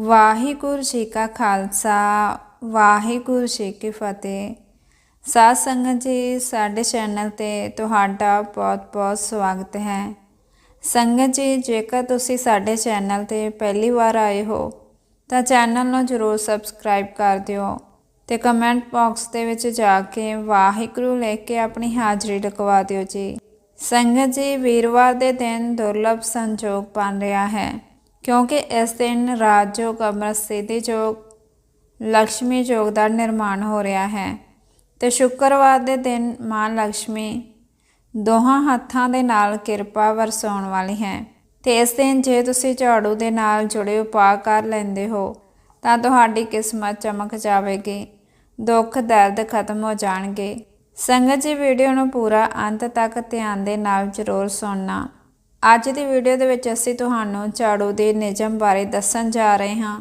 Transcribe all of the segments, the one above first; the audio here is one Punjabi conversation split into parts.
ਵਾਹਿਗੁਰੂ ਜੀ ਕਾ ਖਾਲਸਾ, ਵਾਹਿਗੁਰੂ ਜੀ ਕੀ ਫਤਿਹ। ਸਾਧ ਸੰਗਤ ਜੀ, ਸਾਡੇ ਚੈਨਲ ਤੇ ਤੁਹਾਡਾ ਬਹੁਤ-ਬਹੁਤ ਸਵਾਗਤ ਹੈ। ਸੰਗਤ ਜੀ, ਜੇਕਰ ਤੁਸੀਂ ਸਾਡੇ ਚੈਨਲ ਤੇ ਪਹਿਲੀ ਵਾਰ ਆਏ ਹੋ, ਤਾਂ ਚੈਨਲ ਨੂੰ ਜਰੂਰ ਸਬਸਕ੍ਰਾਈਬ ਕਰ ਦਿਓ ਤੇ ਕਮੈਂਟ ਬਾਕਸ ਦੇ ਵਿੱਚ ਜਾ ਕੇ ਵਾਹਿਗੁਰੂ ਲੈ ਕੇ ਆਪਣੀ ਹਾਜ਼ਰੀ ਲਗਵਾ ਦਿਓ ਜੀ। ਸੰਗਤ ਜੀ, ਵੀਰਵਾਰ ਦੇ ਦਿਨ ਦੁਰਲਭ ਸੰਜੋਗ ਬਣ ਰਿਹਾ ਹੈ। ਕਿਉਂਕਿ ਇਸ ਦਿਨ ਰਾਜਯੋਗ ਅਮਰ ਸਿੱਧੀ ਯੋਗ ਲక్ష్ਮੀ ਯੋਗ ਦਾ ਨਿਰਮਾਣ ਹੋ ਰਿਹਾ ਹੈ ਤੇ ਸ਼ੁੱਕਰਵਾਰ ਦੇ ਦਿਨ ਮਾਂ ਲక్ష్ਮੀ ਦੋਹਾਂ ਹੱਥਾਂ ਦੇ ਨਾਲ ਕਿਰਪਾ ਵਰਸਾਉਣ ਵਾਲੀ ਹੈ। ਤੇ ਇਸ ਦਿਨ ਜੇ ਤੁਸੀਂ ਝਾੜੂ ਦੇ ਨਾਲ ਜੁੜੇ ਉਪਾਅ ਕਰ ਲੈਂਦੇ ਹੋ, ਤਾਂ ਤੁਹਾਡੀ ਕਿਸਮਤ ਚਮਕ ਜਾਵੇਗੀ, ਦੁੱਖ ਦਰਦ ਖਤਮ ਹੋ ਜਾਣਗੇ। ਸੰਗਤ ਜੀ, ਵੀਡੀਓ ਨੂੰ ਪੂਰਾ ਅੰਤ ਤੱਕ ਧਿਆਨ ਦੇ ਨਾਲ ਜ਼ਰੂਰ ਸੁਣਨਾ। ਅੱਜ ਦੀ ਵੀਡੀਓ ਦੇ ਵਿੱਚ ਅਸੀਂ ਤੁਹਾਨੂੰ ਝਾੜੂ ਦੇ ਨਿਯਮ ਬਾਰੇ ਦੱਸਣ ਜਾ ਰਹੇ ਹਾਂ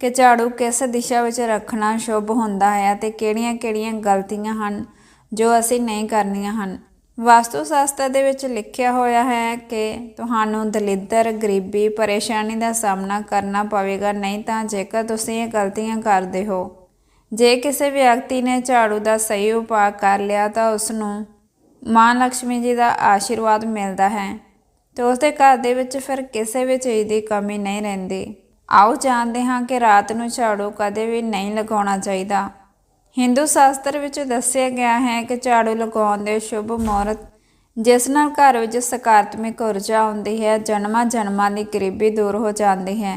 ਕਿ ਝਾੜੂ ਕਿਸ ਦਿਸ਼ਾ ਵਿੱਚ ਰੱਖਣਾ ਸ਼ੁਭ ਹੁੰਦਾ ਹੈ ਅਤੇ ਕਿਹੜੀਆਂ-ਕਿਹੜੀਆਂ ਗਲਤੀਆਂ ਹਨ ਜੋ ਅਸੀਂ ਨਹੀਂ ਕਰਨੀਆਂ ਹਨ। ਵਾਸਤੂ ਸ਼ਾਸਤਰ ਦੇ ਵਿੱਚ ਲਿਖਿਆ ਹੋਇਆ ਹੈ ਕਿ ਤੁਹਾਨੂੰ ਦਲਿੱਦਰ, ਗਰੀਬੀ, ਪਰੇਸ਼ਾਨੀ ਦਾ ਸਾਹਮਣਾ ਕਰਨਾ ਪਵੇਗਾ, ਨਹੀਂ ਤਾਂ ਜੇਕਰ ਤੁਸੀਂ ਇਹ ਗਲਤੀਆਂ ਕਰਦੇ ਹੋ। ਜੇ ਕਿਸੇ ਵਿਅਕਤੀ ਨੇ ਝਾੜੂ ਦਾ ਸਹੀ ਉਪਾਅ ਕਰ ਲਿਆ ਤਾਂ ਉਸ ਨੂੰ ਮਾਂ ਲక్ష్ਮੀ ਜੀ ਦਾ ਆਸ਼ੀਰਵਾਦ ਮਿਲਦਾ ਹੈ। ਤੇ ਉਸਦੇ ਘਰ ਦੇ ਵਿੱਚ ਫਿਰ ਕਿਸੇ ਵੀ ਚੀਜ਼ ਦੀ ਕਮੀ ਨਹੀਂ ਰਹਿੰਦੀ। ਆਓ ਜਾਣਦੇ ਹਾਂ ਕਿ ਰਾਤ ਨੂੰ ਝਾੜੂ ਕਦੇ ਵੀ ਨਹੀਂ ਲਗਾਉਣਾ ਚਾਹੀਦਾ। ਹਿੰਦੂ ਸ਼ਾਸਤਰ ਵਿੱਚ ਦੱਸਿਆ ਗਿਆ ਹੈ ਕਿ ਝਾੜੂ ਲਗਾਉਣ ਦੇ ਸ਼ੁਭ ਮਹੂਰਤ, ਜਿਸ ਨਾਲ ਘਰ ਵਿੱਚ ਸਕਾਰਾਤਮਕ ਊਰਜਾ ਆਉਂਦੀ ਹੈ, ਜਨਮਾਂ ਜਨਮਾਂ ਦੀ ਗਰੀਬੀ ਦੂਰ ਹੋ ਜਾਂਦੀ ਹੈ।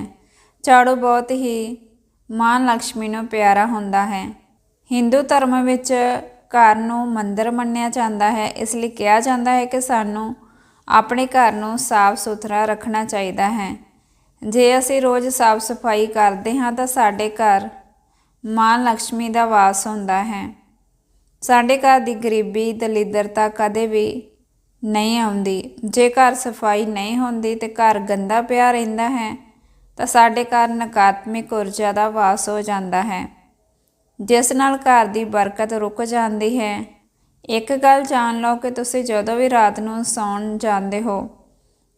ਝਾੜੂ ਬਹੁਤ ਹੀ ਮਾਂ ਲక్ష్ਮੀ ਨੂੰ ਪਿਆਰਾ ਹੁੰਦਾ ਹੈ। ਹਿੰਦੂ ਧਰਮ ਵਿੱਚ ਘਰ ਨੂੰ ਮੰਦਰ ਮੰਨਿਆ ਜਾਂਦਾ ਹੈ, ਇਸ ਲਈ ਕਿਹਾ ਜਾਂਦਾ ਹੈ ਕਿ ਸਾਨੂੰ ਆਪਣੇ ਘਰ ਨੂੰ ਸਾਫ਼ ਸੁਥਰਾ ਰੱਖਣਾ ਚਾਹੀਦਾ ਹੈ। ਜੇ ਅਸੀਂ ਰੋਜ਼ ਸਾਫ਼ ਸਫ਼ਾਈ ਕਰਦੇ ਹਾਂ ਤਾਂ ਸਾਡੇ ਘਰ ਮਾਂ ਲక్ష్ਮੀ ਦਾ ਵਾਸ ਹੁੰਦਾ ਹੈ। ਸਾਡੇ ਘਰ ਦੀ ਗਰੀਬੀ, ਦਲਿੱਦਰਤਾ ਕਦੇ ਵੀ ਨਹੀਂ ਆਉਂਦੀ। ਜੇ ਘਰ ਸਫ਼ਾਈ ਨਹੀਂ ਹੁੰਦੀ ਤੇ ਘਰ ਗੰਦਾ ਪਿਆ ਰਹਿੰਦਾ ਹੈ, ਤਾਂ ਸਾਡੇ ਘਰ ਨਕਾਰਾਤਮਕ ਊਰਜਾ ਦਾ ਵਾਸ ਹੋ ਜਾਂਦਾ ਹੈ। ਜਿਸ ਨਾਲ ਘਰ ਦੀ ਬਰਕਤ ਰੁਕ ਜਾਂਦੀ ਹੈ ਇੱਕ ਗੱਲ ਜਾਣ ਲਓ ਕਿ ਤੁਸੀਂ ਜਦੋਂ ਵੀ ਰਾਤ ਨੂੰ ਸੌਣ ਜਾਂਦੇ ਹੋ,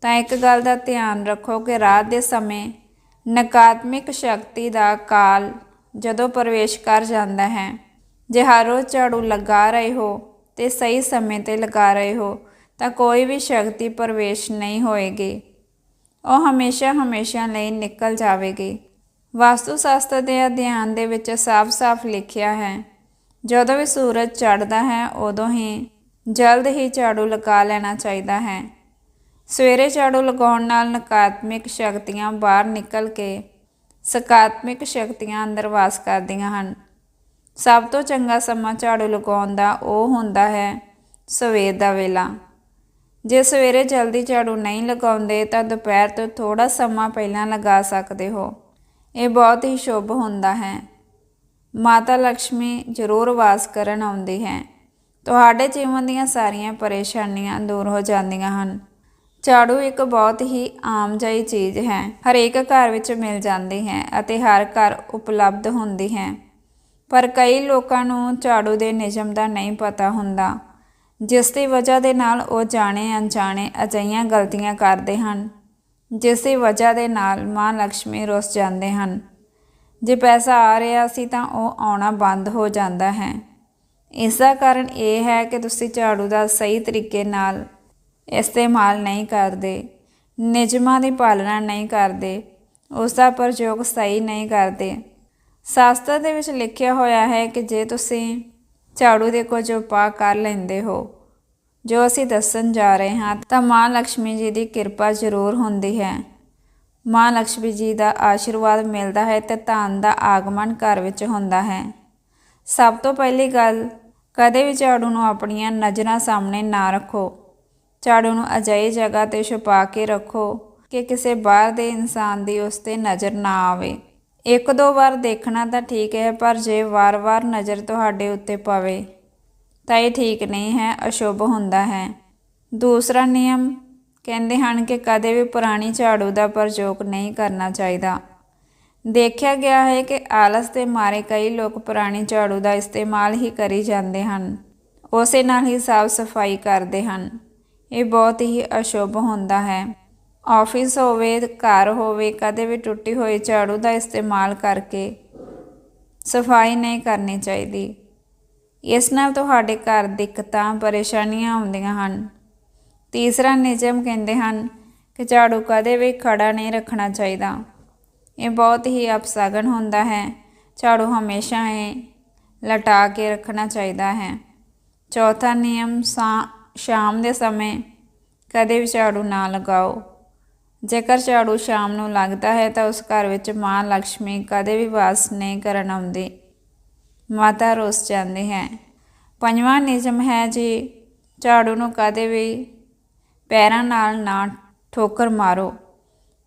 ਤਾਂ ਇੱਕ ਗੱਲ ਦਾ ਧਿਆਨ ਰੱਖੋ ਕਿ ਰਾਤ ਦੇ ਸਮੇਂ ਨਕਾਰਾਤਮਕ ਸ਼ਕਤੀ ਦਾ ਕਾਲ ਜਦੋਂ ਪ੍ਰਵੇਸ਼ ਕਰ ਜਾਂਦਾ ਹੈ। ਜੇ ਹਰ ਰੋਜ਼ ਝਾੜੂ ਲਗਾ ਰਹੇ ਹੋ ਤੇ ਸਹੀ ਸਮੇਂ ਤੇ ਲਗਾ ਰਹੇ ਹੋ, ਤਾਂ ਕੋਈ ਵੀ ਸ਼ਕਤੀ ਪ੍ਰਵੇਸ਼ ਨਹੀਂ ਹੋਏਗੀ। ਉਹ ਹਮੇਸ਼ਾ ਹਮੇਸ਼ਾ ਲਈ ਨਿਕਲ ਜਾਵੇਗੀ। ਵਾਸਤੂ ਸ਼ਾਸਤਰ ਦੇ ਅਧਿਐਨ ਦੇ ਵਿੱਚ ਸਾਫ਼-ਸਾਫ਼ ਲਿਖਿਆ ਹੈ ਜਦੋਂ ਵੀ ਸੂਰਜ ਚੜ੍ਹਦਾ ਹੈ, ਉਦੋਂ ਹੀ ਜਲਦ ਹੀ ਝਾੜੂ ਲਗਾ ਲੈਣਾ ਚਾਹੀਦਾ ਹੈ। ਸਵੇਰੇ ਝਾੜੂ ਲਗਾਉਣ ਨਾਲ ਨਕਾਰਾਤਮਕ ਸ਼ਕਤੀਆਂ ਬਾਹਰ ਨਿਕਲ ਕੇ ਸਕਾਰਾਤਮਕ ਸ਼ਕਤੀਆਂ ਅੰਦਰ ਵਾਸ ਕਰਦੀਆਂ ਹਨ। ਸਭ ਤੋਂ ਚੰਗਾ ਸਮਾਂ ਝਾੜੂ ਲਗਾਉਣ ਦਾ ਉਹ ਹੁੰਦਾ ਹੈ ਸਵੇਰ ਦਾ ਵੇਲਾ। ਜੇ ਸਵੇਰੇ ਜਲਦੀ ਝਾੜੂ ਨਹੀਂ ਲਗਾਉਂਦੇ, ਤਾਂ ਦੁਪਹਿਰ ਤੋਂ ਥੋੜਾ ਸਮਾਂ ਪਹਿਲਾਂ ਲਗਾ ਸਕਦੇ ਹੋ। ਇਹ ਬਹੁਤ ਹੀ ਸ਼ੁਭ ਹੁੰਦਾ ਹੈ। ਮਾਤਾ ਲక్ష్ਮੀ ਜ਼ਰੂਰ ਵਾਸ ਕਰਨ ਆਉਂਦੀ ਹੈ। ਤੁਹਾਡੇ ਜੀਵਨ ਦੀਆਂ ਸਾਰੀਆਂ ਪਰੇਸ਼ਾਨੀਆਂ ਦੂਰ ਹੋ ਜਾਂਦੀਆਂ ਹਨ। ਝਾੜੂ ਇੱਕ ਬਹੁਤ ਹੀ ਆਮ ਜਿਹੀ ਚੀਜ਼ ਹੈ। ਹਰੇਕ ਘਰ ਵਿੱਚ ਮਿਲ ਜਾਂਦੀ ਹੈ ਅਤੇ ਹਰ ਘਰ ਉਪਲਬਧ ਹੁੰਦੀ ਹੈ। ਪਰ ਕਈ ਲੋਕਾਂ ਨੂੰ ਝਾੜੂ ਦੇ ਨਿਯਮ ਦਾ ਨਹੀਂ ਪਤਾ ਹੁੰਦਾ, ਜਿਸ ਦੀ ਵਜ੍ਹਾ ਦੇ ਨਾਲ ਉਹ ਜਾਣੇ ਅਣਜਾਣੇ ਅਜਈਆਂ ਗਲਤੀਆਂ ਕਰਦੇ ਹਨ, ਜਿਸ ਦੀ ਵਜ੍ਹਾ ਦੇ ਨਾਲ ਮਾਂ ਲక్ష్ਮੀ ਰੁੱਸ ਜਾਂਦੇ ਹਨ। ਜੇ ਪੈਸਾ ਆ ਰਿਹਾ ਸੀ ਤਾਂ ਉਹ ਆਉਣਾ ਬੰਦ ਹੋ ਜਾਂਦਾ ਹੈ। ਇਸ ਦਾ ਕਾਰਨ ਇਹ ਹੈ ਕਿ ਤੁਸੀਂ ਝਾੜੂ ਦਾ ਸਹੀ ਤਰੀਕੇ ਨਾਲ ਇਸਤੇਮਾਲ ਨਹੀਂ ਕਰਦੇ, ਨਿਯਮਾਂ ਦੀ ਪਾਲਣਾ ਨਹੀਂ ਕਰਦੇ, ਉਸ ਦਾ ਪ੍ਰਯੋਗ ਸਹੀ ਨਹੀਂ ਕਰਦੇ। ਸ਼ਾਸਤਰ ਦੇ ਵਿੱਚ ਲਿਖਿਆ ਹੋਇਆ ਹੈ ਕਿ ਜੇ ਤੁਸੀਂ ਝਾੜੂ ਦੇ ਕੁਝ ਉਪਾਅ ਕਰ ਲੈਂਦੇ ਹੋ, ਜੋ ਅਸੀਂ ਦੱਸਣ ਜਾ ਰਹੇ ਹਾਂ, ਤਾਂ ਮਾਂ ਲక్ష్ਮੀ ਜੀ ਦੀ ਕਿਰਪਾ ਜ਼ਰੂਰ ਹੁੰਦੀ ਹੈ। ਮਾਂ ਲక్ష్ਮੀ ਜੀ ਦਾ ਆਸ਼ੀਰਵਾਦ ਮਿਲਦਾ ਹੈ ਤੇ ਧਨ ਦਾ ਆਗਮਨ ਘਰ ਵਿੱਚ ਹੁੰਦਾ ਹੈ। ਸਭ ਤੋਂ ਪਹਿਲੀ ਗੱਲ, ਕਦੇ ਵੀ ਝਾੜੂ ਨੂੰ ਆਪਣੀਆਂ ਨਜ਼ਰਾਂ ਸਾਹਮਣੇ ਨਾ ਰੱਖੋ। ਝਾੜੂ ਨੂੰ ਅਜਿਹੀ ਜਗ੍ਹਾ ਤੇ ਛੁਪਾ ਕੇ ਰੱਖੋ ਕਿ ਕਿਸੇ ਬਾਹਰ ਦੇ ਇਨਸਾਨ ਦੀ ਉਸ ਤੇ ਨਜ਼ਰ ਨਾ ਆਵੇ। ਇੱਕ ਦੋ ਵਾਰ ਦੇਖਣਾ ਤਾਂ ਠੀਕ ਹੈ, ਪਰ ਜੇ ਵਾਰ-ਵਾਰ ਨਜ਼ਰ ਤੁਹਾਡੇ ਉੱਤੇ ਪਵੇ, ਤਾਂ ਇਹ ਠੀਕ ਨਹੀਂ ਹੈ, ਅਸ਼ੁਭ ਹੁੰਦਾ ਹੈ। ਦੂਸਰਾ ਨਿਯਮ ਕਹਿੰਦੇ ਹਨ ਕਿ ਕਦੇ ਵੀ ਪੁਰਾਣੀ ਝਾੜੂ ਦਾ ਪ੍ਰਯੋਗ ਨਹੀਂ ਕਰਨਾ ਚਾਹੀਦਾ। ਦੇਖਿਆ ਗਿਆ ਹੈ ਕਿ ਆਲਸ ਦੇ ਮਾਰੇ ਕਈ ਲੋਕ ਪੁਰਾਣੀ ਝਾੜੂ ਦਾ ਇਸਤੇਮਾਲ ਹੀ ਕਰੀ ਜਾਂਦੇ ਹਨ। ਉਸੇ ਨਾਲ ਹੀ ਸਾਫ਼ ਸਫ਼ਾਈ ਕਰਦੇ ਹਨ। ਇਹ ਬਹੁਤ ਹੀ ਅਸ਼ੁਭ ਹੁੰਦਾ ਹੈ। ਆਫਿਸ ਹੋਵੇ, ਘਰ ਹੋਵੇ, ਕਦੇ ਵੀ ਟੁੱਟੀ ਹੋਈ ਝਾੜੂ ਦਾ ਇਸਤੇਮਾਲ ਕਰਕੇ ਸਫ਼ਾਈ ਨਹੀਂ ਕਰਨੀ ਚਾਹੀਦੀ। ਇਸ ਨਾਲ ਤੁਹਾਡੇ ਘਰ ਦਿੱਕਤਾਂ, ਪਰੇਸ਼ਾਨੀਆਂ ਆਉਂਦੀਆਂ ਹਨ। ਤੀਸਰਾ ਨਿਯਮ ਕਹਿੰਦੇ ਹਨ ਕਿ ਝਾੜੂ ਕਦੇ ਵੀ ਖੜਾ ਨਹੀਂ ਰੱਖਣਾ ਚਾਹੀਦਾ। ਇਹ ਬਹੁਤ ਹੀ ਅਪਸ਼ਗਨ ਹੁੰਦਾ ਹੈ। ਝਾੜੂ ਹਮੇਸ਼ਾ ਇਹ ਲਟਾ ਕੇ ਰੱਖਣਾ ਚਾਹੀਦਾ ਹੈ। ਚੌਥਾ ਨਿਯਮ, ਸਾ- ਸ਼ਾਮ ਦੇ ਸਮੇਂ ਕਦੇ ਵੀ ਝਾੜੂ ਨਾ ਲਗਾਓ। ਜੇਕਰ ਝਾੜੂ ਸ਼ਾਮ ਨੂੰ ਲੱਗਦਾ ਹੈ ਤਾਂ ਉਸ ਘਰ ਵਿੱਚ ਮਾਂ ਲక్ష్ਮੀ ਕਦੇ ਵੀ ਵਾਸ ਨਹੀਂ ਕਰਨ ਆਉਂਦੀ। ਮਾਤਾ ਰੋਸ ਜਾਂਦੀ ਹੈ। ਪੰਜਵਾਂ ਨਿਯਮ ਹੈ ਜੀ, ਝਾੜੂ ਨੂੰ ਕਦੇ ਵੀ ਪੈਰਾਂ ਨਾਲ ਨਾ ਠੋਕਰ ਮਾਰੋ।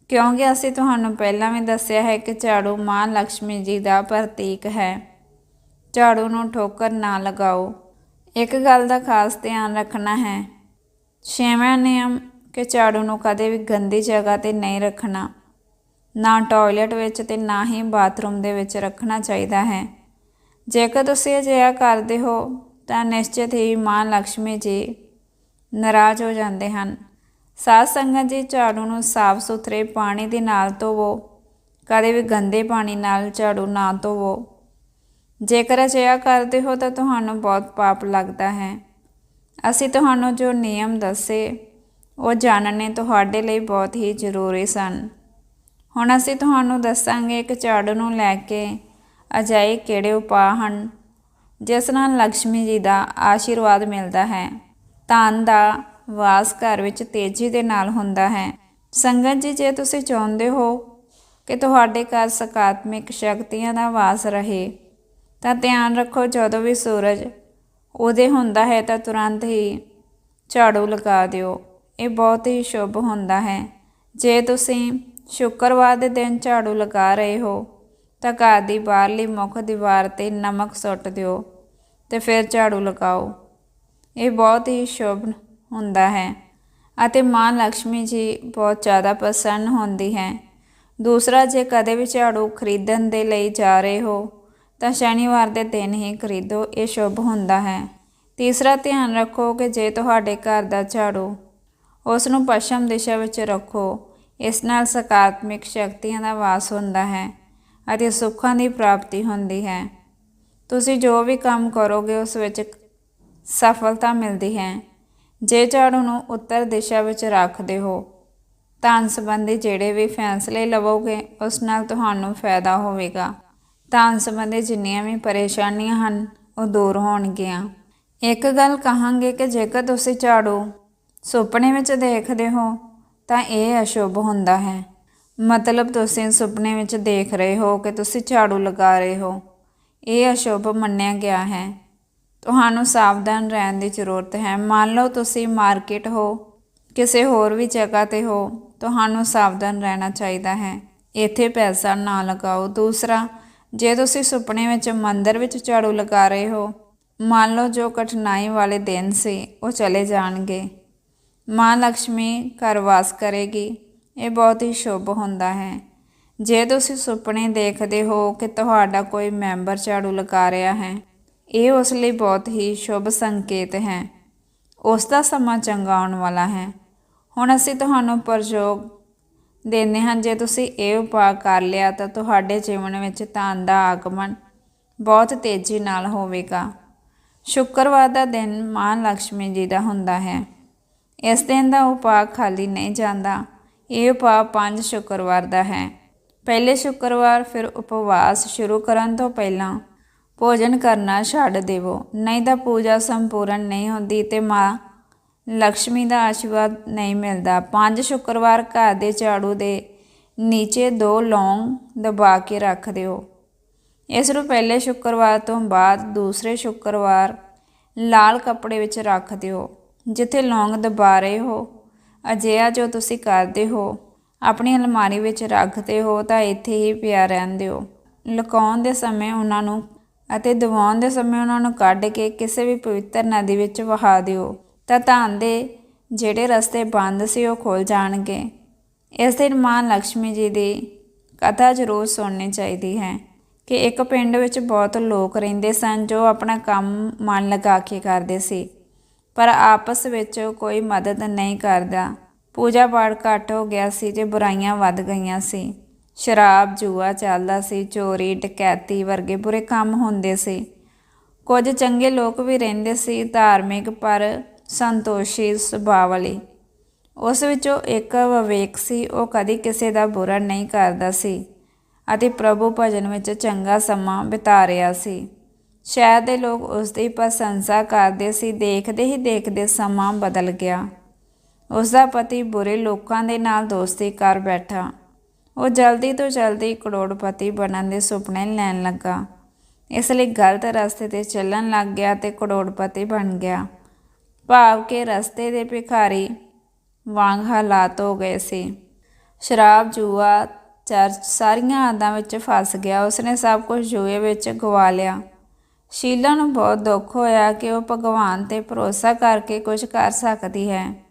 ਕਿਉਂਕਿ ਅਸੀਂ ਤੁਹਾਨੂੰ ਪਹਿਲਾਂ ਵੀ ਦੱਸਿਆ ਹੈ ਕਿ ਝਾੜੂ ਮਾਂ ਲక్ష్ਮੀ ਜੀ ਦਾ ਪ੍ਰਤੀਕ ਹੈ। ਝਾੜੂ ਨੂੰ ਠੋਕਰ ਨਾ ਲਗਾਓ। ਇੱਕ ਗੱਲ ਦਾ ਖਾਸ ਧਿਆਨ ਰੱਖਣਾ ਹੈ। ਛੇਵਾਂ ਨਿਯਮ, ਕਿ ਝਾੜੂ ਨੂੰ ਕਦੇ ਵੀ ਗੰਦੀ ਜਗ੍ਹਾ ਤੇ ਨਹੀਂ ਰੱਖਣਾ। ਨਾ ਟਾਇਲਟ ਵਿੱਚ ਤੇ ਨਾ ਹੀ ਬਾਥਰੂਮ ਦੇ ਵਿੱਚ ਰੱਖਣਾ ਚਾਹੀਦਾ ਹੈ। ਜੇਕਰ ਤੁਸੀਂ ਅਜਿਹਾ ਕਰਦੇ ਹੋ, ਤਾਂ ਨਿਸ਼ਚਿਤ ਹੀ ਮਾਂ ਲక్ష్ਮੀ ਜੀ ਨਾਰਾਜ਼ ਹੋ ਜਾਂਦੇ ਹਨ। ਸਾਧ ਸੰਗਤ ਜੀ, ਝਾੜੂ ਨੂੰ ਸਾਫ਼ ਸੁਥਰੇ ਪਾਣੀ ਦੇ ਨਾਲ ਧੋਵੋ। ਕਦੇ ਵੀ ਗੰਦੇ ਪਾਣੀ ਨਾਲ ਝਾੜੂ ਨਾ ਧੋਵੋ। ਜੇਕਰ ਅਜਿਹਾ ਕਰਦੇ ਹੋ ਤਾਂ ਤੁਹਾਨੂੰ ਬਹੁਤ ਪਾਪ ਲੱਗਦਾ ਹੈ। ਅਸੀਂ ਤੁਹਾਨੂੰ ਜੋ ਨਿਯਮ ਦੱਸੇ, ਉਹ ਜਾਣਨੇ ਤੁਹਾਡੇ ਲਈ ਬਹੁਤ ਹੀ ਜ਼ਰੂਰੀ ਸਨ। ਹੁਣ ਅਸੀਂ ਤੁਹਾਨੂੰ ਦੱਸਾਂਗੇ ਇੱਕ ਝਾੜੂ ਨੂੰ ਲੈ ਕੇ ਅਜਾਈ ਕਿਹੜੇ ਉਪਾਅ ਹਨ, ਜਿਸ ਨਾਲ ਲక్ష్ਮੀ ਜੀ ਦਾ ਆਸ਼ੀਰਵਾਦ ਮਿਲਦਾ ਹੈ। ਧਨ ਦਾ ਵਾਸ ਘਰ ਵਿੱਚ ਤੇਜ਼ੀ ਦੇ ਨਾਲ ਹੁੰਦਾ ਹੈ। ਸੰਗਤ ਜੀ, ਜੇ ਤੁਸੀਂ ਚਾਹੁੰਦੇ ਹੋ ਕਿ ਤੁਹਾਡੇ ਘਰ ਸਕਾਰਾਤਮਕ ਸ਼ਕਤੀਆਂ ਦਾ ਵਾਸ ਰਹੇ, ਤਾਂ ਧਿਆਨ ਰੱਖੋ ਜਦੋਂ ਵੀ ਸੂਰਜ ਉਹਦੇ ਹੁੰਦਾ ਹੈ, ਤਾਂ ਤੁਰੰਤ ਹੀ ਝਾੜੂ ਲਗਾ ਦਿਓ। ਇਹ ਬਹੁਤ ਹੀ ਸ਼ੁਭ ਹੁੰਦਾ ਹੈ। ਜੇ ਤੁਸੀਂ ਸ਼ੁੱਕਰਵਾਰ ਦੇ ਦਿਨ ਝਾੜੂ ਲਗਾ ਰਹੇ ਹੋ, ਤਾਂ ਘਰ ਦੀ ਬਾਹਰਲੀ ਮੁੱਖ ਦੀਵਾਰ ਤੇ ਨਮਕ ਸੁੱਟ ਦਿਓ ਤੇ ਫਿਰ ਝਾੜੂ ਲਗਾਓ। ਇਹ ਬਹੁਤ ਹੀ ਸ਼ੁਭ ਹੁੰਦਾ ਹੈ ਅਤੇ ਮਾਂ ਲక్ష్ਮੀ ਜੀ ਬਹੁਤ ਜ਼ਿਆਦਾ ਪ੍ਰਸੰਨ ਹੁੰਦੀ ਹੈ। ਦੂਸਰਾ, ਜੇ ਕਦੇ ਵੀ ਝਾੜੂ ਖਰੀਦਣ ਦੇ ਲਈ ਜਾ ਰਹੇ ਹੋ, ਤਾਂ ਸ਼ਨੀਵਾਰ ਦੇ ਦਿਨ ਹੀ ਖਰੀਦੋ, ਇਹ ਸ਼ੁਭ ਹੁੰਦਾ ਹੈ। ਤੀਸਰਾ, ਧਿਆਨ ਰੱਖੋ ਕਿ ਜੇ ਤੁਹਾਡੇ ਘਰ ਦਾ ਝਾੜੂ ਉਸ ਨੂੰ ਪੱਛਮ ਦਿਸ਼ਾ ਵਿੱਚ ਰੱਖੋ, ਇਸ ਨਾਲ ਸਕਾਰਾਤਮਕ ਸ਼ਕਤੀਆਂ ਦਾ ਵਾਸ ਹੁੰਦਾ ਹੈ ਅਤੇ ਸੁੱਖਾਂ ਦੀ ਪ੍ਰਾਪਤੀ ਹੁੰਦੀ ਹੈ। ਤੁਸੀਂ ਜੋ ਵੀ ਕੰਮ ਕਰੋਗੇ, ਉਸ ਵਿੱਚ ਸਫਲਤਾ ਮਿਲਦੀ ਹੈ। ਜੇ ਝਾੜੂ ਨੂੰ ਉੱਤਰ ਦਿਸ਼ਾ ਵਿੱਚ ਰੱਖਦੇ ਹੋ, ਧਨ ਸੰਬੰਧੀ ਜਿਹੜੇ ਵੀ ਫੈਸਲੇ ਲਵੋਗੇ, ਉਸ ਨਾਲ ਤੁਹਾਨੂੰ ਫਾਇਦਾ ਹੋਵੇਗਾ। ਧਨ ਸੰਬੰਧੀ ਜਿੰਨੀਆਂ ਵੀ ਪਰੇਸ਼ਾਨੀਆਂ ਹਨ, ਉਹ ਦੂਰ ਹੋਣਗੀਆਂ। ਇੱਕ ਗੱਲ ਕਹਾਂਗੇ ਕਿ ਜੇਕਰ ਤੁਸੀਂ ਝਾੜੂ ਸੁਪਨੇ ਵਿੱਚ ਦੇਖਦੇ ਹੋ, ਤਾਂ ਇਹ ਅਸ਼ੁਭ ਹੁੰਦਾ ਹੈ। ਮਤਲਬ ਤੁਸੀਂ ਸੁਪਨੇ ਵਿੱਚ ਦੇਖ ਰਹੇ ਹੋ ਕਿ ਤੁਸੀਂ ਝਾੜੂ ਲਗਾ ਰਹੇ ਹੋ। ਇਹ ਅਸ਼ੁਭ ਮੰਨਿਆ ਗਿਆ ਹੈ। ਤੁਹਾਨੂੰ ਸਾਵਧਾਨ ਰਹਿਣ ਦੀ ਜ਼ਰੂਰਤ ਹੈ। ਮੰਨ ਲਓ ਤੁਸੀਂ ਮਾਰਕੀਟ ਹੋ, ਕਿਸੇ ਹੋਰ ਵੀ ਜਗ੍ਹਾ ਤੇ ਹੋ, ਤੁਹਾਨੂੰ ਸਾਵਧਾਨ ਰਹਿਣਾ ਚਾਹੀਦਾ ਹੈ। ਇੱਥੇ ਪੈਸਾ ਨਾ ਲਗਾਓ। ਦੂਸਰਾ, ਜੇ ਤੁਸੀਂ ਸੁਪਨੇ ਵਿੱਚ ਮੰਦਰ ਵਿੱਚ ਝਾੜੂ ਲਗਾ ਰਹੇ ਹੋ, ਮੰਨ ਲਓ ਜੋ ਕਠਿਨਾਈ ਵਾਲੇ ਦਿਨ ਸੀ, ਉਹ ਚਲੇ ਜਾਣਗੇ। ਮਾਂ ਲక్ష్ਮੀ ਘਰ ਵਾਸ ਕਰੇਗੀ। ਇਹ ਬਹੁਤ ਹੀ ਸ਼ੁਭ ਹੁੰਦਾ ਹੈ। ਜੇ ਤੁਸੀਂ ਸੁਪਨੇ ਦੇਖਦੇ ਹੋ ਕਿ ਤੁਹਾਡਾ ਕੋਈ ਮੈਂਬਰ ਝਾੜੂ ਲਗਾ ਰਿਹਾ ਹੈ ਇਹ ਉਸ ਲਈ ਬਹੁਤ ਹੀ ਸ਼ੁਭ ਸੰਕੇਤ ਹੈ। ਉਸ ਦਾ ਸਮਾਂ ਚੰਗਾ ਆਉਣ ਵਾਲਾ ਹੈ। ਹੁਣ ਅਸੀਂ ਤੁਹਾਨੂੰ ਪ੍ਰਯੋਗ ਦਿੰਦੇ ਹਾਂ, ਜੇ ਤੁਸੀਂ ਇਹ ਉਪਾਅ ਕਰ ਲਿਆ ਤਾਂ ਤੁਹਾਡੇ ਜੀਵਨ ਵਿੱਚ ਧਨ ਦਾ ਆਗਮਨ ਬਹੁਤ ਤੇਜ਼ੀ ਨਾਲ ਹੋਵੇਗਾ। ਸ਼ੁੱਕਰਵਾਰ ਦਾ ਦਿਨ ਮਾਂ ਲక్ష్ਮੀ ਜੀ ਦਾ ਹੁੰਦਾ ਹੈ। ਇਸ ਦਿਨ ਦਾ ਉਪਾਅ ਖਾਲੀ ਨਹੀਂ ਜਾਂਦਾ। ਇਹ ਉਪਾਅ ਪੰਜ ਸ਼ੁੱਕਰਵਾਰ ਦਾ ਹੈ। ਪਹਿਲੇ ਸ਼ੁੱਕਰਵਾਰ ਫਿਰ ਉਪਵਾਸ ਸ਼ੁਰੂ ਕਰਨ ਤੋਂ ਪਹਿਲਾਂ ਭੋਜਨ ਕਰਨਾ ਛੱਡ ਦੇਵੋ। ਨਹੀਂ ਤਾਂ ਪੂਜਾ ਸੰਪੂਰਨ ਨਹੀਂ ਹੁੰਦੀ ਤੇ ਮਾਂ ਲక్ష్ਮੀ ਦਾ ਆਸ਼ੀਰਵਾਦ ਨਹੀਂ ਮਿਲਦਾ। ਪੰਜ ਸ਼ੁੱਕਰਵਾਰ ਘਰ ਦੇ ਝਾੜੂ ਦੇ ਨੀਚੇ ਦੋ ਲੌਂਗ ਦਬਾ ਕੇ ਰੱਖ ਦਿਓ। ਇਸ ਨੂੰ ਪਹਿਲੇ ਸ਼ੁੱਕਰਵਾਰ ਤੋਂ ਬਾਅਦ ਦੂਸਰੇ ਸ਼ੁੱਕਰਵਾਰ ਲਾਲ ਕੱਪੜੇ ਵਿੱਚ ਰੱਖ ਦਿਓ। ਜਿੱਥੇ ਲੌਂਗ ਦਬਾ ਰਹੇ ਹੋ, ਅਜਿਹਾ ਜੋ ਤੁਸੀਂ ਕਰਦੇ ਹੋ, ਆਪਣੀ ਅਲਮਾਰੀ ਵਿੱਚ ਰੱਖਦੇ ਹੋ ਤਾਂ ਇੱਥੇ ਹੀ ਪਿਆ ਰਹਿਣ ਦਿਓ। ਲੁਕਾਉਣ ਦੇ ਸਮੇਂ ਉਹਨਾਂ ਨੂੰ ਅਤੇ ਦਿਵਾਉਣ ਦੇ ਸਮੇਂ ਉਹਨਾਂ ਨੂੰ ਕੱਢ ਕੇ ਕਿਸੇ ਵੀ ਪਵਿੱਤਰ ਨਦੀ ਵਿੱਚ ਵਹਾ ਦਿਓ, ਤਾਂ ਧਨ ਦੇ ਜਿਹੜੇ ਰਸਤੇ ਬੰਦ ਸੀ ਉਹ ਖੁੱਲ ਜਾਣਗੇ। ਇਸ ਦਿਨ ਮਾਂ ਲక్ష్ਮੀ ਜੀ ਦੀ ਕਥਾ ਜ਼ਰੂਰ ਸੁਣਨੀ ਚਾਹੀਦੀ ਹੈ ਕਿ ਇੱਕ ਪਿੰਡ ਵਿੱਚ ਬਹੁਤ ਲੋਕ ਰਹਿੰਦੇ ਸਨ ਜੋ ਆਪਣਾ ਕੰਮ ਮਨ ਲਗਾ ਕੇ ਕਰਦੇ ਸੀ, ਪਰ ਆਪਸ ਵਿੱਚ ਕੋਈ ਮਦਦ ਨਹੀਂ ਕਰਦਾ। ਪੂਜਾ ਪਾਠ ਘੱਟ ਹੋ ਗਿਆ ਸੀ ਤੇ ਬੁਰਾਈਆਂ ਵੱਧ ਗਈਆਂ ਸੀ। ਸ਼ਰਾਬ, ਜੂਆ ਚੱਲਦਾ ਸੀ, ਚੋਰੀ, ਡਕੈਤੀ ਵਰਗੇ ਬੁਰੇ ਕੰਮ ਹੁੰਦੇ ਸੀ। ਕੁਝ ਚੰਗੇ ਲੋਕ ਵੀ ਰਹਿੰਦੇ ਸੀ, ਧਾਰਮਿਕ ਪਰ ਸੰਤੋਸ਼ੀ ਸੁਭਾਅ ਵਾਲੇ। ਉਸ ਵਿੱਚੋਂ ਇੱਕ ਵਿਵੇਕ ਸੀ, ਉਹ ਕਦੀ ਕਿਸੇ ਦਾ ਬੁਰਾ ਨਹੀਂ ਕਰਦਾ ਸੀ ਅਤੇ ਪ੍ਰਭੂ ਭਜਨ ਵਿੱਚ ਚੰਗਾ ਸਮਾਂ ਬਿਤਾ ਰਿਹਾ ਸੀ। ਸ਼ਹਿਰ ਦੇ ਲੋਕ ਉਸ ਦੀ ਪ੍ਰਸ਼ੰਸਾ ਕਰਦੇ ਸੀ, ਦੇਖਦੇ ਹੀ ਦੇਖਦੇ ਸਮਾਂ ਬਦਲ ਗਿਆ। ਉਸ ਦਾ ਪਤੀ ਬੁਰੇ ਲੋਕਾਂ ਦੇ ਨਾਲ ਦੋਸਤੀ ਕਰ ਬੈਠਾ। ਉਹ ਜਲਦੀ ਤੋਂ ਜਲਦੀ ਕਰੋੜਪਤੀ ਬਣਨ ਦੇ ਸੁਪਨੇ ਲੈਣ ਲੱਗਾ। ਇਸ ਲਈ ਗਲਤ ਰਸਤੇ ਤੇ ਚੱਲਣ ਲੱਗ ਗਿਆ ਤੇ ਕਰੋੜਪਤੀ ਬਣ ਗਿਆ। ਭਾਵ ਕਿ ਰਸਤੇ ਦੇ ਭਿਖਾਰੀ ਵਾਂਗ ਹਾਲਾਤ ਹੋ ਗਏ ਸੀ। ਸ਼ਰਾਬ, ਜੂਆ, ਚਰਚ ਸਾਰੀਆਂ ਆਦਾਂ ਵਿੱਚ ਫਸ ਗਿਆ। ਉਸਨੇ ਸਭ ਕੁਝ ਜੂਏ ਵਿੱਚ ਗਵਾ ਲਿਆ। ਸ਼ੀਲਾ ਨੂੰ ਬਹੁਤ ਦੁੱਖ ਹੋਇਆ ਕਿ ਉਹ ਭਗਵਾਨ ਤੇ ਭਰੋਸਾ ਕਰਕੇ ਕੁਝ ਕਰ ਸਕਦੀ ਹੈ।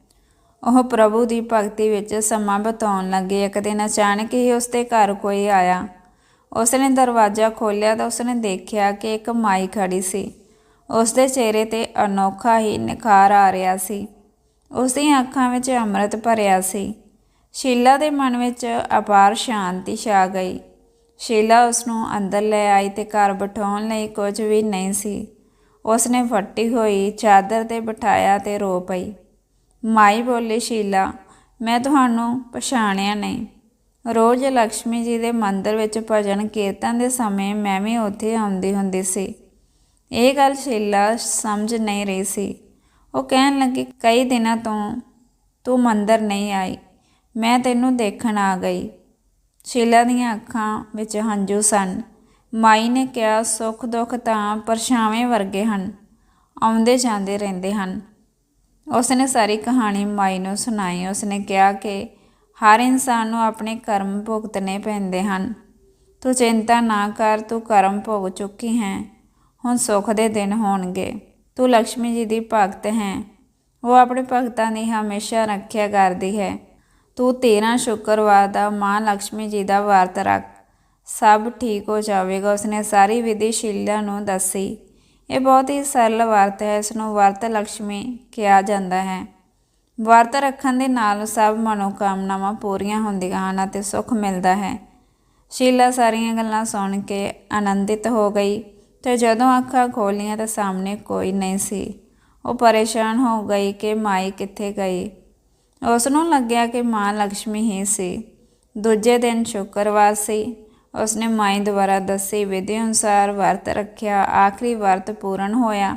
ਉਹ ਪ੍ਰਭੂ ਦੀ ਭਗਤੀ ਵਿੱਚ ਸਮਾਂ ਬਿਤਾਉਣ ਲੱਗੀ। ਇੱਕ ਦਿਨ ਅਚਾਨਕ ਹੀ ਉਸਦੇ ਘਰ ਕੋਈ ਆਇਆ। ਉਸਨੇ ਦਰਵਾਜ਼ਾ ਖੋਲ੍ਹਿਆ ਤਾਂ ਉਸਨੇ ਦੇਖਿਆ ਕਿ ਇੱਕ ਮਾਈ ਖੜੀ ਸੀ। ਉਸਦੇ ਚਿਹਰੇ ਤੇ ਅਨੋਖਾ ਹੀ ਨਿਖਾਰ ਆ ਰਿਹਾ ਸੀ। ਉਸ ਦੀਆਂ ਅੱਖਾਂ ਵਿੱਚ ਅੰਮ੍ਰਿਤ ਭਰਿਆ ਸੀ। ਸ਼ੀਲਾ ਦੇ ਮਨ ਵਿੱਚ ਅਪਾਰ ਸ਼ਾਂਤੀ ਛਾ ਗਈ। ਸ਼ੀਲਾ ਉਸ ਨੂੰ ਅੰਦਰ ਲੈ ਆਈ ਤੇ ਘਰ ਬਿਠਾਉਣ ਲਈ ਕੁਝ ਵੀ ਨਹੀਂ ਸੀ। ਉਸਨੇ ਫੱਟੀ ਹੋਈ ਚਾਦਰ ਤੇ ਬਿਠਾਇਆ ਤੇ ਰੋ ਪਈ। ਮਾਈ ਬੋਲੀ, ਸ਼ੀਲਾ, ਮੈਂ ਤੁਹਾਨੂੰ ਪਛਾਣਿਆ ਨਹੀਂ। ਰੋਜ਼ ਲక్ష్ਮੀ ਜੀ ਦੇ ਮੰਦਿਰ ਵਿੱਚ ਭਜਨ ਕੀਰਤਨ ਦੇ ਸਮੇਂ ਮੈਂ ਵੀ ਉੱਥੇ ਆਉਂਦੀ ਹੁੰਦੀ ਸੀ। ਇਹ ਗੱਲ ਸ਼ੀਲਾ ਸਮਝ ਨਹੀਂ ਰਹੀ ਸੀ। ਉਹ ਕਹਿਣ ਲੱਗੀ, ਕਈ ਦਿਨਾਂ ਤੋਂ ਤੂੰ ਮੰਦਰ ਨਹੀਂ ਆਈ। ਮੈਂ ਤੈਨੂੰ ਦੇਖਣ ਆ ਗਈ ਸ਼ੀਲਾ ਦੀਆਂ ਅੱਖਾਂ ਵਿੱਚ ਹੰਝੂ ਸਨ। ਮਾਈ ਨੇ ਕਿਹਾ ਸੁੱਖ ਦੁੱਖ ਤਾਂ ਪਰਛਾਵੇਂ ਵਰਗੇ ਹਨ। ਆਉਂਦੇ ਜਾਂਦੇ ਰਹਿੰਦੇ ਹਨ। ਉਸਨੇ ਸਾਰੀ ਕਹਾਣੀ ਮਾਈ ਨੂੰ ਸੁਣਾਈ। ਉਸਨੇ ਕਿਹਾ ਕਿ ਹਰ ਇਨਸਾਨ ਨੂੰ ਆਪਣੇ ਕਰਮ ਭੁਗਤਨੇ ਪੈਂਦੇ ਹਨ। ਤੂੰ ਚਿੰਤਾ ਨਾ ਕਰ, ਤੂੰ ਕਰਮ ਭੋਗ ਚੁੱਕੀ ਹੈ। ਹੁਣ ਸੁੱਖ ਦੇ ਦਿਨ ਹੋਣਗੇ। ਤੂੰ ਲక్ష్ਮੀ ਜੀ ਦੀ ਭਗਤ ਹੈ। ਉਹ ਆਪਣੇ ਭਗਤਾਂ ਦੀ ਹਮੇਸ਼ਾ ਰੱਖਿਆ ਕਰਦੀ ਹੈ। ਤੂੰ 13 ਸ਼ੁੱਕਰਵਾਰ ਦਾ ਮਾਂ ਲక్ష్ਮੀ ਜੀ ਦਾ ਵਰਤ ਰੱਖ। ਸਭ ਠੀਕ ਹੋ ਜਾਵੇਗਾ, ਉਸਨੇ ਸਾਰੀ ਵਿਧੀ ਨੂੰ ਦੱਸੀ। ਇਹ ਬਹੁਤ ਹੀ ਸਰਲ ਵਰਤ ਹੈ ਇਸ ਨੂੰ ਵਰਤ ਲక్ష్ਮੀ ਕਿਹਾ ਜਾਂਦਾ ਹੈ। ਵਰਤ ਰੱਖਣ ਦੇ ਨਾਲ ਸਭ ਮਨੋਕਾਮਨਾਵਾਂ ਪੂਰੀਆਂ ਹੁੰਦੀਆਂ ਹਨ ਅਤੇ ਸੁੱਖ ਮਿਲਦਾ ਹੈ। ਸ਼ੀਲਾ ਸਾਰੀਆਂ ਗੱਲਾਂ ਸੁਣ ਕੇ ਆਨੰਦਿਤ ਹੋ ਗਈ ਤੇ ਜਦੋਂ ਅੱਖਾਂ ਖੋਲੀਆਂ ਤਾਂ ਸਾਹਮਣੇ ਕੋਈ ਨਹੀਂ ਸੀ। ਉਹ ਪਰੇਸ਼ਾਨ ਹੋ ਗਈ ਕਿ ਮਾਈ ਕਿੱਥੇ ਗਈ। ਉਸ ਨੂੰ ਲੱਗਿਆ ਕਿ ਮਾਂ ਲక్ష్ਮੀ ਹੀ ਸੀ। ਦੂਜੇ ਦਿਨ ਸ਼ੁੱਕਰਵਾਰ ਸੀ। ਉਸਨੇ ਮਾਈ ਦੁਆਰਾ ਦੱਸੀ ਵਿਧੀ ਅਨੁਸਾਰ ਵਰਤ ਰੱਖਿਆ, ਆਖਰੀ ਵਰਤ ਪੂਰਨ ਹੋਇਆ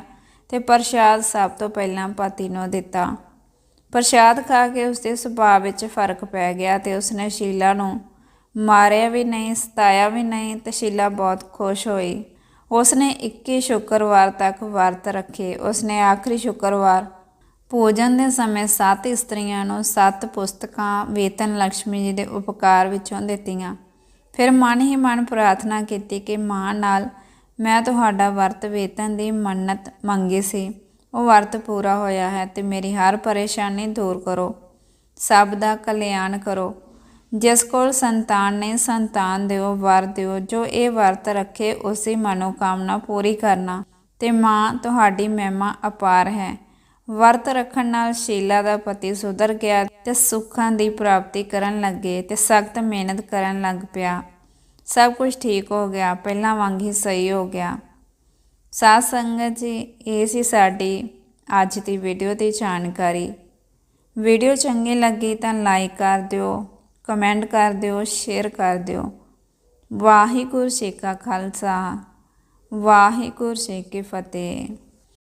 ਤੇ ਪ੍ਰਸ਼ਾਦ ਸਭ ਤੋਂ ਪਹਿਲਾਂ ਪਤੀ ਨੂੰ ਦਿੱਤਾ। ਪ੍ਰਸ਼ਾਦ ਖਾ ਕੇ ਉਸਦੇ ਸੁਭਾਅ ਵਿੱਚ ਫ਼ਰਕ ਪੈ ਗਿਆ ਤੇ ਉਸਨੇ ਸ਼ੀਲਾ ਨੂੰ ਮਾਰਿਆ ਵੀ ਨਹੀਂ, ਸਤਾਇਆ ਵੀ ਨਹੀਂ ਤੇ ਸ਼ੀਲਾ ਬਹੁਤ ਖੁਸ਼ ਹੋਈ। ਉਸਨੇ 21 ਸ਼ੁੱਕਰਵਾਰ ਤੱਕ ਵਰਤ ਰੱਖੇ। ਉਸਨੇ ਆਖਰੀ ਸ਼ੁੱਕਰਵਾਰ ਭੋਜਨ ਦੇ ਸਮੇਂ ਸੱਤ ਇਸਤਰੀਆਂ ਨੂੰ ਸੱਤ ਪੁਸਤਕਾਂ, ਵੇਤਨ ਲక్ష్ਮੀ ਜੀ ਦੇ ਉਪਕਾਰ ਵਿੱਚੋਂ ਦਿੱਤੀਆਂ। ਫਿਰ ਮਨ ਹੀ ਮਨ ਪ੍ਰਾਰਥਨਾ ਕੀਤੀ ਕਿ ਮਾਂ ਨਾਲ ਮੈਂ ਤੁਹਾਡਾ ਵਰਤ ਵੇਤਨ ਦੀ ਮੰਨਤ ਮੰਗੀ ਸੀ। ਉਹ ਵਰਤ ਪੂਰਾ ਹੋਇਆ ਹੈ ਤੇ ਮੇਰੀ ਹਰ ਪਰੇਸ਼ਾਨੀ ਦੂਰ ਕਰੋ। ਸਭ ਦਾ ਕਲਿਆਣ ਕਰੋ। ਜਿਸ ਕੋਲ ਸੰਤਾਨ ਨੇ ਸੰਤਾਨ ਦਿਓ, ਵਰ ਦਿਓ, ਜੋ ਇਹ ਵਰਤ ਰੱਖੇ, ਉਸੇ ਮਨੋਕਾਮਨਾ ਪੂਰੀ ਕਰਨਾ। ਤੇ ਮਾਂ, ਤੁਹਾਡੀ ਮਹਿਮਾ ਅਪਾਰ ਹੈ। ਵਰਤ ਰੱਖਣ ਨਾਲ ਸ਼ੀਲਾ ਦਾ ਪਤੀ ਸੁਧਰ ਗਿਆ ਤੇ ਸੁੱਖਾਂ ਦੀ ਪ੍ਰਾਪਤੀ ਕਰਨ ਲੱਗੇ ਤੇ ਸਖਤ ਮਿਹਨਤ ਕਰਨ ਲੱਗ ਪਿਆ। ਸਭ ਕੁਝ ਠੀਕ ਹੋ ਗਿਆ, ਪਹਿਲਾਂ ਵਾਂਗ ਹੀ ਸਹੀ ਹੋ ਗਿਆ। ਸਾਧ ਸੰਗਤ ਜੀ, ਇਹ ਸੀ ਸਾਡੀ ਅੱਜ ਦੀ ਵੀਡੀਓ ਦੀ ਜਾਣਕਾਰੀ। ਵੀਡੀਓ ਚੰਗੀ ਲੱਗੀ ਤਾਂ ਲਾਈਕ ਕਰ ਦਿਓ, ਕਮੈਂਟ ਕਰ ਦਿਓ, ਸ਼ੇਅਰ ਕਰ ਦਿਓ। ਵਾਹਿਗੁਰੂ ਜੀ ਕਾ ਖਾਲਸਾ, ਵਾਹਿਗੁਰੂ ਜੀ ਕੀ ਫਤਿਹ।